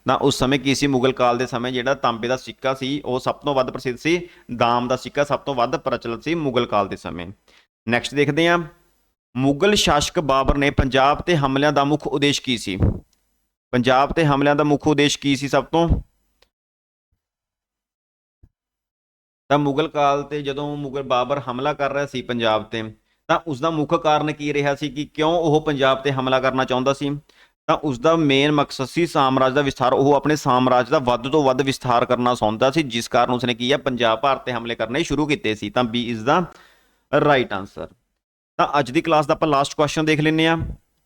ਤਾਂ ਉਸ ਸਮੇਂ ਕੀ ਸੀ? ਮੁਗਲ ਕਾਲ ਦੇ ਸਮੇਂ ਜਿਹੜਾ ਤਾਂਬੇ ਦਾ ਸਿੱਕਾ ਸੀ, ਉਹ ਸਭ ਤੋਂ ਵੱਧ ਪ੍ਰਸਿੱਧ ਸੀ। ਦਾਮ ਦਾ ਸਿੱਕਾ ਸਭ ਤੋਂ ਵੱਧ ਪ੍ਰਚਲਿਤ ਸੀ ਮੁਗਲ ਕਾਲ ਦੇ ਸਮੇਂ। ਨੈਕਸਟ ਦੇਖਦੇ ਹਾਂ। ਮੁਗਲ ਸ਼ਾਸਕ ਬਾਬਰ ਨੇ ਪੰਜਾਬ ਤੇ ਹਮਲਿਆਂ ਦਾ ਮੁੱਖ ਉਦੇਸ਼ ਕੀ ਸੀ? ਪੰਜਾਬ ਤੇ ਹਮਲਿਆਂ ਦਾ ਮੁੱਖ ਉਦੇਸ਼ ਕੀ ਸੀ ਸਭ ਤੋਂ? ਤਾਂ ਮੁਗਲ ਕਾਲ ਤੇ ਜਦੋਂ ਮੁਗਲ ਬਾਬਰ ਹਮਲਾ ਕਰ ਰਿਹਾ ਸੀ ਪੰਜਾਬ ਤੇ ਤਾਂ ਉਸ ਦਾ ਮੁੱਖ ਕਾਰਨ ਕੀ ਰਿਹਾ ਸੀ ਕਿ ਕਿਉਂ ਉਹ ਪੰਜਾਬ ਤੇ ਹਮਲਾ ਕਰਨਾ ਚਾਹੁੰਦਾ ਸੀ? ਤਾਂ ਉਸ ਦਾ ਮੇਨ ਮਕਸਦ ਸੀ ਸਾਮਰਾਜ ਦਾ ਵਿਸਥਾਰ, ਉਹ ਆਪਣੇ ਸਾਮਰਾਜ ਦਾ ਵੱਧ ਤੋਂ ਵੱਧ ਵਿਸਥਾਰ ਕਰਨਾ ਚਾਹੁੰਦਾ ਸੀ, ਜਿਸ ਕਾਰਨ ਉਸਨੇ ਕੀ ਹੈ ਪੰਜਾਬ ਭਾਰਤ ਤੇ ਹਮਲੇ ਕਰਨੇ ਸ਼ੁਰੂ ਕੀਤੇ ਸੀ। ਤਾਂ B is the right answer ਤਾਂ ਅੱਜ ਦੀ ਕਲਾਸ ਦਾ ਆਪਾਂ ਲਾਸਟ ਕੁਐਸਚਨ ਦੇਖ ਲੈਂਦੇ ਆ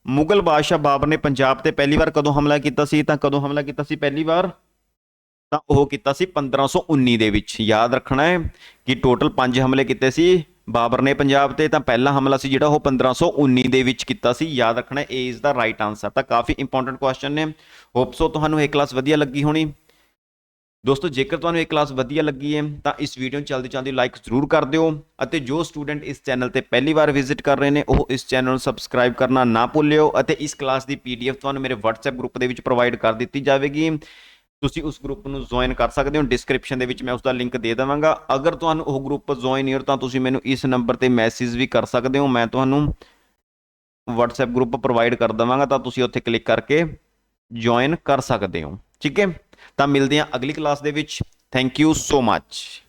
ਮੁਗਲ ਬਾਦਸ਼ਾਹ ਬਾਬਰ ਨੇ ਪੰਜਾਬ ਤੇ ਪਹਿਲੀ ਵਾਰ ਕਦੋਂ ਹਮਲਾ ਕੀਤਾ ਸੀ? ਤਾਂ ਕਦੋਂ ਹਮਲਾ ਕੀਤਾ ਸੀ ਪਹਿਲੀ ਵਾਰ? ਤਾਂ ਉਹ ਕੀਤਾ ਸੀ 1519 ਦੇ ਵਿੱਚ। ਯਾਦ ਰੱਖਣਾ ਹੈ ਕਿ ਟੋਟਲ 5 ਹਮਲੇ ਕੀਤੇ ਸੀ। ਬਾਬਰ ਨੇ ਪੰਜਾਬ ਤੇ ਤਾਂ ਪਹਿਲਾ ਹਮਲਾ ਸੀ ਜਿਹੜਾ ਉਹ 1519 ਦੇ ਵਿੱਚ ਕੀਤਾ ਸੀ। ਯਾਦ ਰੱਖਣਾ ਏ ਇਸ ਦਾ ਰਾਈਟ ਆਨਸਰ ਤਾਂ ਕਾਫੀ ਇੰਪੋਰਟੈਂਟ ਕੁਐਸਚਨ ਨੇ। ਹੋਪ ਸੋ ਤੁਹਾਨੂੰ ਇਹ ਕਲਾਸ ਵਧੀਆ ਲੱਗੀ ਹੋਣੀ। ਦੋਸਤੋ, ਜੇਕਰ ਤੁਹਾਨੂੰ ਇਹ ਕਲਾਸ ਵਧੀਆ ਲੱਗੀ ਹੈ, ਤਾਂ ਇਸ ਵੀਡੀਓ ਨੂੰ ਜਲਦੀ ਚਲਦੀ ਲਾਈਕ ਜ਼ਰੂਰ ਕਰ ਦਿਓ ਅਤੇ ਜੋ ਸਟੂਡੈਂਟ ਇਸ ਚੈਨਲ ਤੇ ਪਹਿਲੀ ਵਾਰ ਵਿਜ਼ਿਟ ਕਰ ਰਹੇ ਨੇ, ਉਹ ਇਸ ਚੈਨਲ ਨੂੰ ਸਬਸਕ੍ਰਾਈਬ ਕਰਨਾ ਨਾ ਭੁੱਲਿਓ ਅਤੇ ਇਸ ਕਲਾਸ ਦੀ ਪੀਡੀਐਫ ਤੁਹਾਨੂੰ ਮੇਰੇ WhatsApp ਗਰੁੱਪ ਦੇ ਵਿੱਚ ਪ੍ਰੋਵਾਈਡ ਕਰ ਦਿੱਤੀ ਜਾਵੇਗੀ। ਤੁਸੀਂ ਉਸ ਗਰੁੱਪ ਨੂੰ ਜੁਆਇਨ ਕਰ ਸਕਦੇ ਹੋ। ਡਿਸਕ੍ਰਿਪਸ਼ਨ ਦੇ ਵਿੱਚ ਮੈਂ ਉਸ ਦਾ ਲਿੰਕ ਦੇ ਦੇਵਾਂਗਾ। ਅਗਰ ਤੁਹਾਨੂੰ ਉਹ ਗਰੁੱਪ ਜੁਆਇਨ ਹੋ ਤਾਂ ਤੁਸੀਂ ਮੈਨੂੰ ਇਸ ਨੰਬਰ ਤੇ ਮੈਸੇਜ ਵੀ ਕਰ ਸਕਦੇ ਹੋ। ਮੈਂ ਤੁਹਾਨੂੰ WhatsApp ਗਰੁੱਪ ਪ੍ਰੋਵਾਈਡ ਕਰ ਦੇਵਾਂਗਾ ਤਾਂ ਤੁਸੀਂ ਉੱਥੇ ਕਲਿੱਕ ਕਰਕੇ ਜੁਆਇਨ ਕਰ ਸਕਦੇ ਹੋ। ਠੀਕ ਹੈ? ਤਾਂ ਮਿਲਦੇ ਹਾਂ ਅਗਲੀ ਕਲਾਸ ਦੇ ਵਿੱਚ। Thank you so much